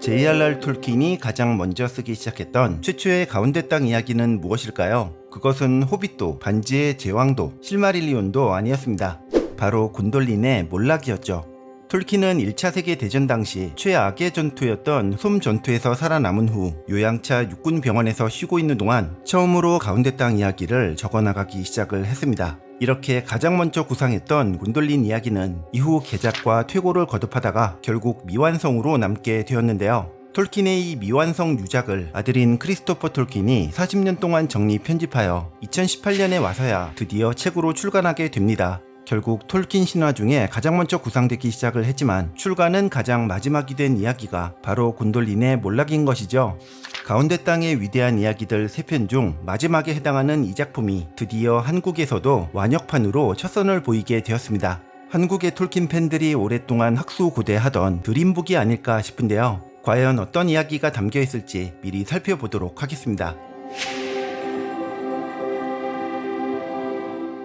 J.R.R. 톨킨이 가장 먼저 쓰기 시작했던 최초의 가운데 땅 이야기는 무엇일까요? 그것은 호빗도, 반지의 제왕도, 실마릴리온도 아니었습니다. 바로 곤돌린의 몰락이었죠. 톨킨은 1차 세계대전 당시 최악의 전투였던 솜 전투에서 살아남은 후 요양차 육군병원에서 쉬고 있는 동안 처음으로 가운데 땅 이야기를 적어나가기 시작을 했습니다. 이렇게 가장 먼저 구상했던 곤돌린 이야기는 이후 개작과 퇴고를 거듭하다가 결국 미완성으로 남게 되었는데요. 톨킨의 이 미완성 유작을 아들인 크리스토퍼 톨킨이 40년 동안 정리 편집하여 2018년에 와서야 드디어 책으로 출간하게 됩니다. 결국 톨킨 신화 중에 가장 먼저 구상되기 시작을 했지만 출간은 가장 마지막이 된 이야기가 바로 곤돌린의 몰락인 것이죠. 가운데 땅의 위대한 이야기들 3편 중 마지막에 해당하는 이 작품이 드디어 한국에서도 완역판으로 첫 선을 보이게 되었습니다. 한국의 톨킨 팬들이 오랫동안 학수고대하던 드림북이 아닐까 싶은데요. 과연 어떤 이야기가 담겨 있을지 미리 살펴보도록 하겠습니다.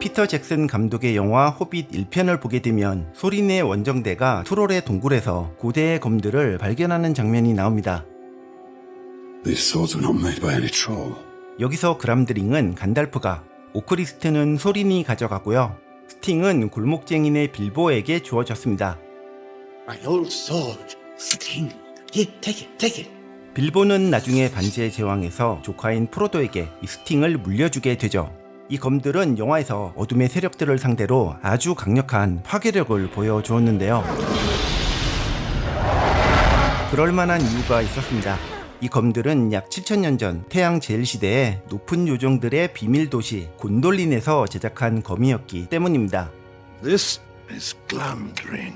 피터 잭슨 감독의 영화 호빗 1편을 보게 되면 소린의 원정대가 트롤의 동굴에서 고대의 검들을 발견하는 장면이 나옵니다. These swords were not made by any troll. 여기서 그람드링은 간달프가, 오크리스트는 소린이 가져가고요. 스팅은 골목쟁이네 빌보에게 주어졌습니다. My old sword. Sting. Here, take it, take it. 빌보는 나중에 반지의 제왕에서 조카인 프로도에게 이 스팅을 물려주게 되죠. 이 검들은 영화에서 어둠의 세력들을 상대로 아주 강력한 파괴력을 보여주었는데요. 그럴 만한 이유가 있었습니다. 이 검들은 약 7천년 전 태양 제일 시대에 높은 요정들의 비밀 도시 곤돌린에서 제작한 검이었기 때문입니다. This is Glamdring.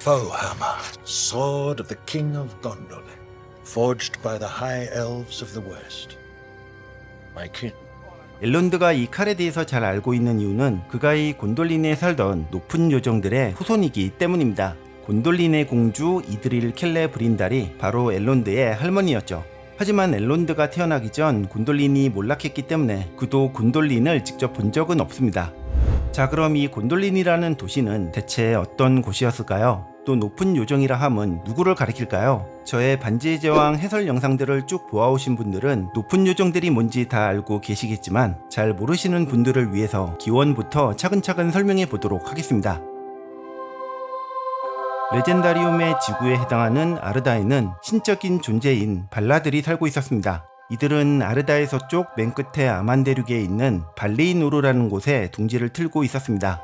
Foehammer, sword of the King of Gondolin, forged by the High Elves of the West. My kin. 엘론드가 이 칼에 대해서 잘 알고 있는 이유는 그가 이 곤돌린에 살던 높은 요정들의 후손이기 때문입니다. 곤돌린의 공주 이드릴 켈레 브린달이 바로 엘론드의 할머니였죠. 하지만 엘론드가 태어나기 전 곤돌린이 몰락했기 때문에 그도 곤돌린을 직접 본 적은 없습니다. 자 그럼 이 곤돌린이라는 도시는 대체 어떤 곳이었을까요? 또 높은 요정이라 함은 누구를 가리킬까요? 저의 반지의 제왕 해설 영상들을 쭉 보아오신 분들은 높은 요정들이 뭔지 다 알고 계시겠지만 잘 모르시는 분들을 위해서 기원부터 차근차근 설명해 보도록 하겠습니다. 레젠다리움의 지구에 해당하는 아르다에는 신적인 존재인 발라들이 살고 있었습니다. 이들은 아르다의 서쪽 맨 끝에 아만 대륙에 있는 발리노르라는 곳에 둥지를 틀고 있었습니다.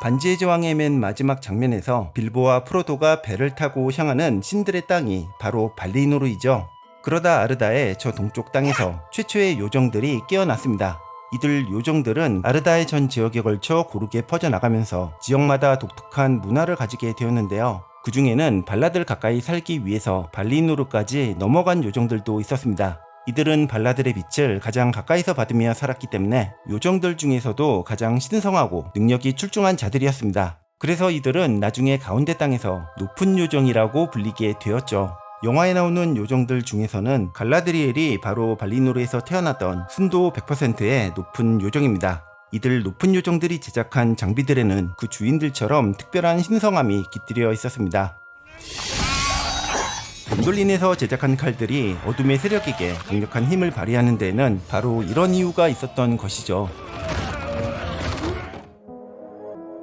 반지의 제왕의 맨 마지막 장면에서 빌보와 프로도가 배를 타고 향하는 신들의 땅이 바로 발리노르이죠. 그러다 아르다의 저 동쪽 땅에서 최초의 요정들이 깨어났습니다. 이들 요정들은 아르다의 전 지역에 걸쳐 고르게 퍼져나가면서 지역마다 독특한 문화를 가지게 되었는데요. 그 중에는 발라들 가까이 살기 위해서 발리누르까지 넘어간 요정들도 있었습니다. 이들은 발라들의 빛을 가장 가까이서 받으며 살았기 때문에 요정들 중에서도 가장 신성하고 능력이 출중한 자들이었습니다. 그래서 이들은 나중에 가운데 땅에서 높은 요정이라고 불리게 되었죠. 영화에 나오는 요정들 중에서는 갈라드리엘이 바로 발리노르에서 태어났던 순도 100%의 높은 요정입니다. 이들 높은 요정들이 제작한 장비들에는 그 주인들처럼 특별한 신성함이 깃들여 있었습니다. 곤돌린에서 제작한 칼들이 어둠의 세력 에게 강력한 힘을 발휘하는 데에는 바로 이런 이유가 있었던 것이죠.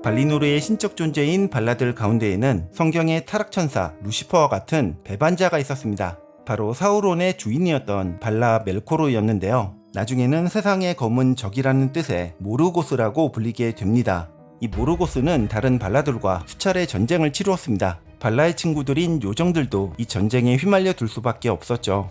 발리노르의 신적 존재인 발라들 가운데에는 성경의 타락천사 루시퍼와 같은 배반자가 있었습니다. 바로 사우론의 주인이었던 발라 멜코르였는데요. 나중에는 세상의 검은 적이라는 뜻의 모르고스라고 불리게 됩니다. 이 모르고스는 다른 발라들과 수차례 전쟁을 치루었습니다. 발라의 친구들인 요정들도 이 전쟁에 휘말려 들 수밖에 없었죠.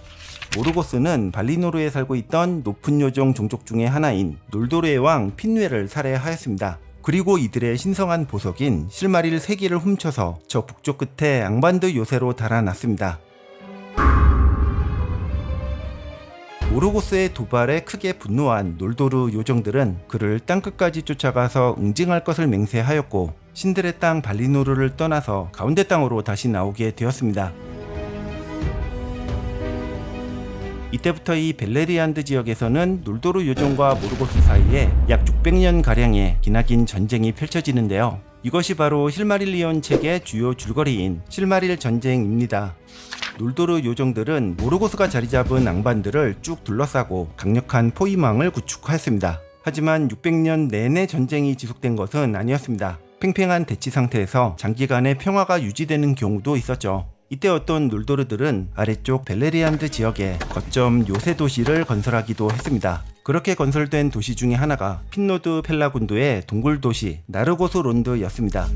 모르고스는 발리노르에 살고 있던 높은 요정 종족 중의 하나인 놀도르의 왕 핀웨를 살해하였습니다. 그리고 이들의 신성한 보석인 실마릴 3개를 훔쳐서 저 북쪽 끝에 앙반드 요새로 달아났습니다. 모르고스의 도발에 크게 분노한 놀도르 요정들은 그를 땅끝까지 쫓아가서 응징할 것을 맹세하였고 신들의 땅 발리노르를 떠나서 가운데 땅으로 다시 나오게 되었습니다. 이때부터 이 벨레리안드 지역에서는 놀도르 요정과 모르고스 사이에 약 600년 가량의 기나긴 전쟁이 펼쳐지는데요. 이것이 바로 실마릴리온 책의 주요 줄거리인 실마릴 전쟁입니다. 놀도르 요정들은 모르고스가 자리 잡은 앙반들을 쭉 둘러싸고 강력한 포위망을 구축하였습니다. 하지만 600년 내내 전쟁이 지속된 것은 아니었습니다. 팽팽한 대치 상태에서 장기간의 평화가 유지되는 경우도 있었죠. 이때 어떤 놀도르들은 아래쪽 벨레리안드 지역에 거점 요새 도시를 건설하기도 했습니다. 그렇게 건설된 도시 중에 하나가 핀노드 펠라군도의 동굴 도시 나르고스 론드였습니다.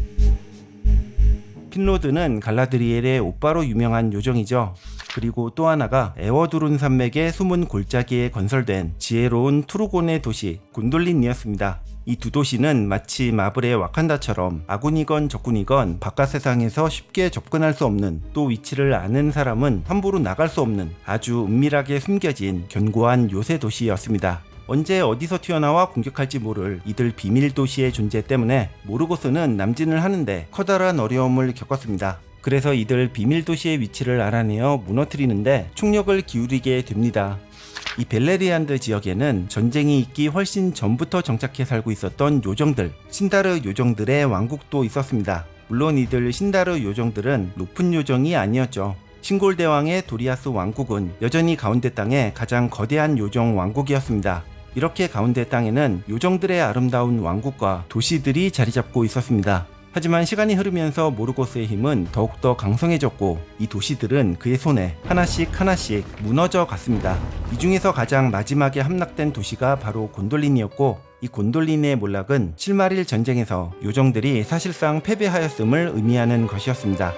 핀로드는 갈라드리엘의 오빠로 유명한 요정이죠. 그리고 또 하나가 에워두룬 산맥의 숨은 골짜기에 건설된 지혜로운 투르곤의 도시 곤돌린이었습니다. 이 두 도시는 마치 마블의 와칸다처럼 아군이건 적군이건 바깥 세상에서 쉽게 접근할 수 없는 또 위치를 아는 사람은 함부로 나갈 수 없는 아주 은밀하게 숨겨진 견고한 요새 도시였습니다. 언제 어디서 튀어나와 공격할지 모를 이들 비밀 도시의 존재 때문에 모르고스는 남진을 하는데 커다란 어려움을 겪었습니다. 그래서 이들 비밀 도시의 위치를 알아내어 무너뜨리는데 총력을 기울이게 됩니다. 이 벨레리안드 지역에는 전쟁이 있기 훨씬 전부터 정착해 살고 있었던 요정들, 신다르 요정들의 왕국도 있었습니다. 물론 이들 신다르 요정들은 높은 요정이 아니었죠. 신골대왕의 도리아스 왕국은 여전히 가운데 땅의 가장 거대한 요정 왕국이었습니다. 이렇게 가운데 땅에는 요정들의 아름다운 왕국과 도시들이 자리 잡고 있었습니다. 하지만 시간이 흐르면서 모르고스의 힘은 더욱더 강성해졌고 이 도시들은 그의 손에 하나씩 하나씩 무너져 갔습니다. 이 중에서 가장 마지막에 함락된 도시가 바로 곤돌린이었고 이 곤돌린의 몰락은 실마릴 전쟁에서 요정들이 사실상 패배하였음을 의미하는 것이었습니다.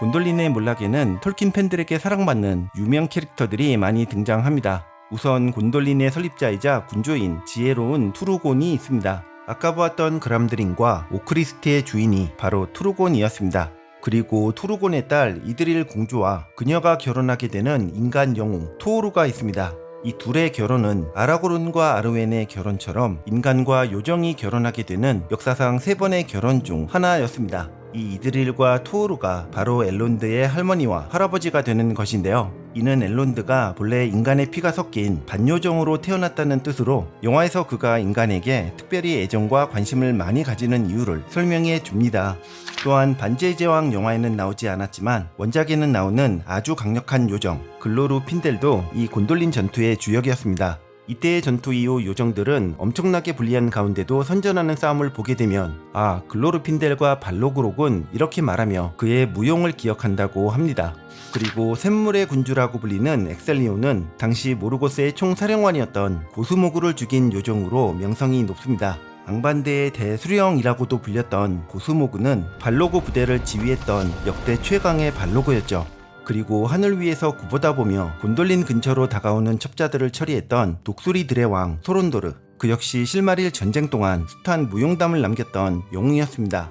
곤돌린의 몰락에는 톨킨 팬들에게 사랑받는 유명 캐릭터들이 많이 등장합니다. 우선 곤돌린의 설립자이자 군주인 지혜로운 투르곤이 있습니다. 아까 보았던 그람드린과 오크리스트의 주인이 바로 투르곤이었습니다. 그리고 투르곤의 딸 이드릴 공주와 그녀가 결혼하게 되는 인간 영웅 토오루가 있습니다. 이 둘의 결혼은 아라고론과 아르웬의 결혼처럼 인간과 요정이 결혼하게 되는 역사상 세 번의 결혼 중 하나였습니다. 이 이드릴과 토오루가 바로 엘론드의 할머니와 할아버지가 되는 것인데요. 이는 엘론드가 본래 인간의 피가 섞인 반요정으로 태어났다는 뜻으로 영화에서 그가 인간에게 특별히 애정과 관심을 많이 가지는 이유를 설명해 줍니다. 또한 반지의 제왕 영화에는 나오지 않았지만 원작에는 나오는 아주 강력한 요정 글로루 핀델도 이 곤돌린 전투의 주역이었습니다. 이때의 전투 이후 요정들은 엄청나게 불리한 가운데도 선전하는 싸움을 보게 되면 아 글로르 핀델과 발로그록은 이렇게 말하며 그의 무용을 기억한다고 합니다. 그리고 샘물의 군주라고 불리는 엑셀리오는 당시 모르고스의 총사령관이었던 고수모구를 죽인 요정으로 명성이 높습니다. 앙반대의 대수령이라고도 불렸던 고수모구는 발로그 부대를 지휘했던 역대 최강의 발로그였죠. 그리고 하늘 위에서 굽어다 보며 곤돌린 근처로 다가오는 첩자들을 처리했던 독수리들의 왕 소론도르 그 역시 실마릴 전쟁 동안 숱한 무용담을 남겼던 영웅이었습니다.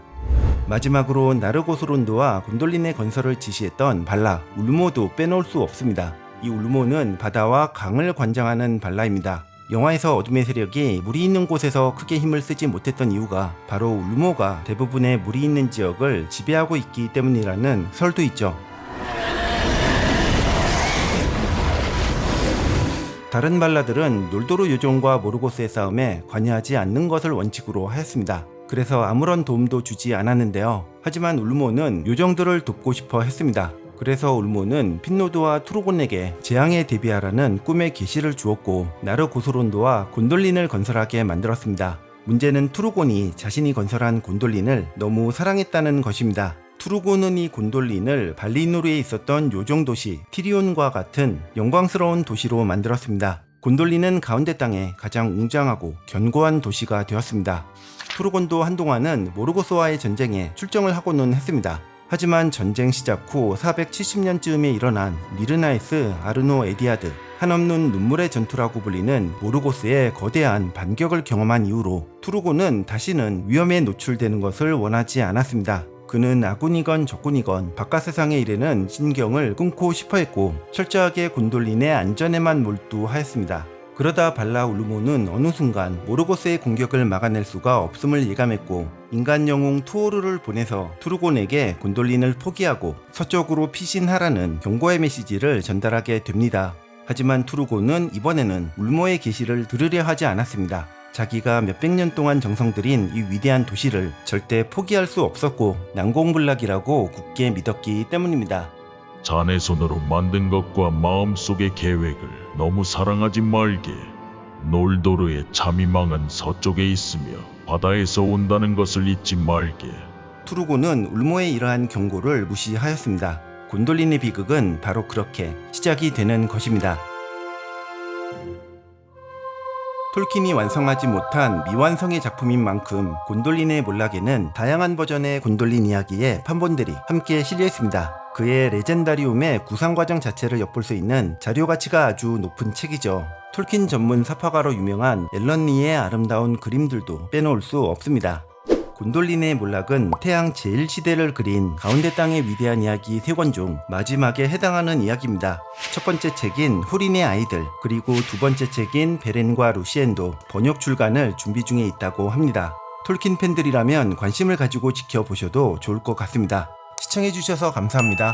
마지막으로 나르고소론도와 곤돌린의 건설을 지시했던 발라 울모도 빼놓을 수 없습니다. 이 울모는 바다와 강을 관장하는 발라입니다. 영화에서 어둠의 세력이 물이 있는 곳에서 크게 힘을 쓰지 못했던 이유가 바로 울모가 대부분의 물이 있는 지역을 지배하고 있기 때문이라는 설도 있죠. 다른 발라들은 놀도르 요정과 모르고스의 싸움에 관여하지 않는 것을 원칙으로 하였습니다. 그래서 아무런 도움도 주지 않았는데요. 하지만 울모는 요정들을 돕고 싶어 했습니다. 그래서 울모는 핀노드와 투르곤에게 재앙에 대비하라는 꿈의 계시를 주었고 나르 고소론도와 곤돌린을 건설하게 만들었습니다. 문제는 투르곤이 자신이 건설한 곤돌린을 너무 사랑했다는 것입니다. 투르곤은 이 곤돌린을 발리누르에 있었던 요정 도시 티리온과 같은 영광스러운 도시로 만들었습니다. 곤돌린은 가운데 땅에 가장 웅장하고 견고한 도시가 되었습니다. 투르곤도 한동안은 모르고스와의 전쟁에 출정을 하고는 했습니다. 하지만 전쟁 시작 후 470년쯤에 일어난 미르나이스 아르노 에디아드 한없는 눈물의 전투라고 불리는 모르고스의 거대한 반격을 경험한 이후로 투르곤은 다시는 위험에 노출되는 것을 원하지 않았습니다. 그는 아군이건 적군이건 바깥 세상의 일에는 신경을 끊고 싶어 했고 철저하게 곤돌린의 안전에만 몰두하였습니다. 그러다 발라 울루모는 어느 순간 모르고스의 공격을 막아낼 수가 없음을 예감했고 인간 영웅 투오르를 보내서 투르곤에게 곤돌린을 포기하고 서쪽으로 피신하라는 경고의 메시지를 전달하게 됩니다. 하지만 투르곤은 이번에는 울모의 계시를 들으려 하지 않았습니다. 자기가 몇백 년 동안 정성 들인 이 위대한 도시를 절대 포기할 수 없었고 난공불락이라고 굳게 믿었기 때문입니다. 자네 손으로 만든 것과 마음속의 계획을 너무 사랑하지 말게. 놀도르의 참이망은 서쪽에 있으며 바다에서 온다는 것을 잊지 말게. 투르고는 울모의 이러한 경고를 무시하였습니다. 곤돌린의 비극은 바로 그렇게 시작이 되는 것입니다. 톨킨이 완성하지 못한 미완성의 작품인 만큼 곤돌린의 몰락에는 다양한 버전의 곤돌린 이야기의 판본들이 함께 실려 있습니다. 그의 레젠다리움의 구상 과정 자체를 엿볼 수 있는 자료 가치가 아주 높은 책이죠. 톨킨 전문 사파가로 유명한 앨런 리의 아름다운 그림들도 빼놓을 수 없습니다. 곤돌린의 몰락은 태양 제1시대를 그린 가운데 땅의 위대한 이야기 세권중 마지막에 해당하는 이야기입니다. 첫 번째 책인 후린의 아이들, 그리고 두 번째 책인 베렌과 루시엔도 번역 출간을 준비 중에 있다고 합니다. 톨킨 팬들이라면 관심을 가지고 지켜보셔도 좋을 것 같습니다. 시청해주셔서 감사합니다.